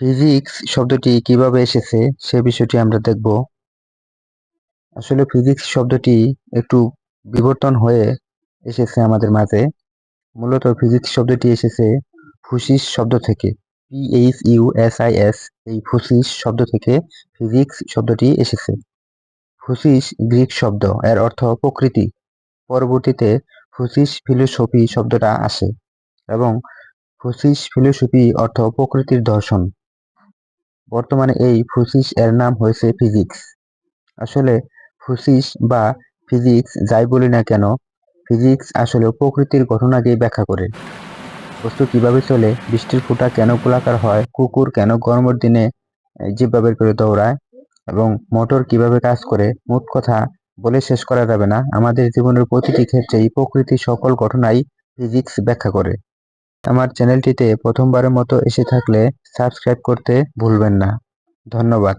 Physics শব্দটি কীভাবে এসেছে সে বিষয়টি আমরা দেখব। আসলে ফিজিক্স শব্দটি একটু বিবর্তন হয়ে এসেছে আমাদের মাঝে। মূলত ফিজিক্স শব্দটি এসেছে ফুসিস শব্দ থেকে P H U S I S এই ফুসিস শব্দ থেকে ফিজিক্স শব্দটি এসেছে। ফুসিস গ্রিক শব্দ, এর অর্থ প্রকৃতি। পরবর্তীতে ফুসিস ফিলোসফি শব্দটা আসে এবং ফুসিস ফিলোসফি অর্থ প্রকৃতির দর্শন। বর্তমানে এই ফুসিস এর নাম হয়েছে ফিজিক্স। আসলে ফুসিস বা ফিজিক্স যাই বলি না কেন, ফিজিক্স আসলে প্রকৃতির ঘটনাকেই ব্যাখ্যা করে। বস্তু কীভাবে চলে, বৃষ্টির ফোঁটা কেন গোলাকার হয়, কুকুর কেন গরমের দিনে জিব্বা বের করে দৌড়ায়, এবং মোটর কীভাবে কাজ করে, মোট কথা বলে শেষ করা যাবে না। আমাদের জীবনের প্রতিটি ক্ষেত্রেই প্রকৃতির সকল ঘটনাই ফিজিক্স ব্যাখ্যা করে। আমার চ্যানেলটিতে প্রথমবারের মতো এসে থাকলে সাবস্ক্রাইব করতে ভুলবেন না। ধন্যবাদ।